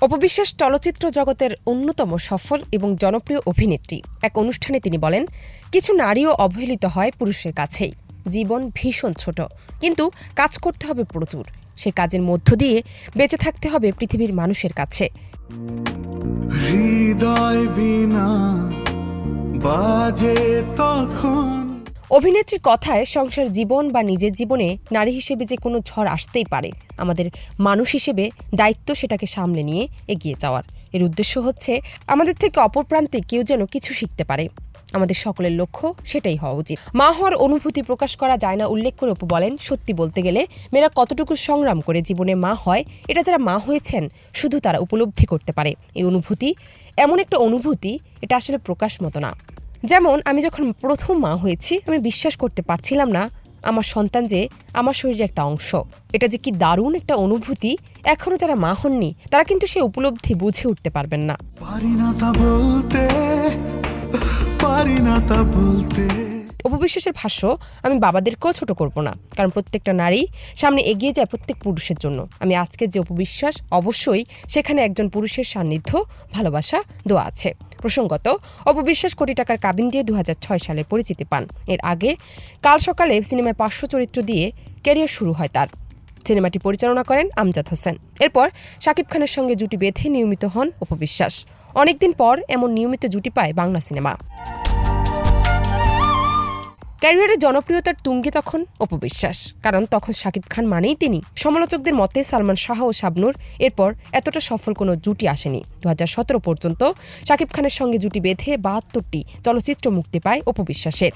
অপবিশ্বাস চলচ্চিত্র জগতের অন্যতম সফল এবং জনপ্রিয় অভিনেত্রী। এক অনুষ্ঠানে তিনি বলেন, কিছু নারীও অবহেলিত হয় পুরুষের কাছেই। জীবন ভীষণ ছোট। কিন্তু কাজ করতে হবে প্রচুর। সে কাজের মধ্য দিয়ে বেঁচে থাকতে হবে পৃথিবীর মানুষের কাছে। হৃদয় বিনা বাজে তখন অভিনেত্রীর কথায় সংসার জীবন বা নিজের জীবনে নারী হিসেবে যে কোনো ঝড় আসতেই পারে, আমাদের মানুষ হিসেবে দায়িত্ব সেটাকে সামলে নিয়ে এগিয়ে যাওয়ার। এর উদ্দেশ্য হচ্ছে আমাদের থেকে অপর প্রান্তে কেউ যেন কিছু শিখতে পারে। আমাদের সকলের লক্ষ্য সেটাই হওয়া উচিত। মা হওয়ার অনুভূতি প্রকাশ করা যায় না উল্লেখ করে বলেন, সত্যি বলতে গেলে মেয়েরা কতটুকু সংগ্রাম করে জীবনে মা হয়, এটা যারা মা হয়েছেন শুধু তারা উপলব্ধি করতে পারে। এই অনুভূতি, এমন একটা অনুভূতি, এটা আসলে প্রকাশ মতো না। যেমন, আমি যখন প্রথম মা হয়েছি, আমি বিশ্বাস করতে পারছিলাম না আমার সন্তান যে আমার শরীরের একটা অংশ। এটা যে কি দারুণ একটা অনুভূতি এখনও যারা মা হননি, তারা কিন্তু সে উপলব্ধি বুঝে উঠতে পারবেন না। পারি না তা বলতে, পারি না তা বলতে। উপবিশ্বাসের ভাষ্য, আমি বাবাদেরকেও ছোট করব না, কারণ প্রত্যেকটা নারী সামনে এগিয়ে যায় প্রত্যেক পুরুষের জন্য। আমি আজকে যে উপবিশ্বাস অবশ্যই সেখানে একজন পুরুষের সান্নিধ্য, ভালোবাসা দোয়া আছে। প্রসঙ্গত, অপবিশ্বাস কোটি টাকার কাবিন দিয়ে দু হাজার ছয় সালে পরিচিতি পান। এর আগে কাল সকালে সিনেমায় পার্শ্ব চরিত্র দিয়ে ক্যারিয়ার শুরু হয় তার। সিনেমাটি পরিচালনা করেন আমজাদ হোসেন। এরপর শাকিব খানের সঙ্গে জুটি বেঁধে নিয়মিত হন অপবিশ্বাস। অনেকদিন পর এমন নিয়মিত জুটি পায় বাংলা সিনেমা। ক্যারিয়ারের জনপ্রিয়তার তুঙ্গে তখন অপবিশ্বাস। কারণ তখন শাকিব খান মানেই তিনি। সমালোচকদের মতে সালমান শাহ ও শাবনুর এরপর এতটা সফল কোনো জুটি আসেনি। দু হাজার সতেরো পর্যন্ত শাকিব খানের সঙ্গে জুটি বেঁধে বাহাত্তরটি চলচ্চিত্র মুক্তি পায় অপবিশ্বাসের।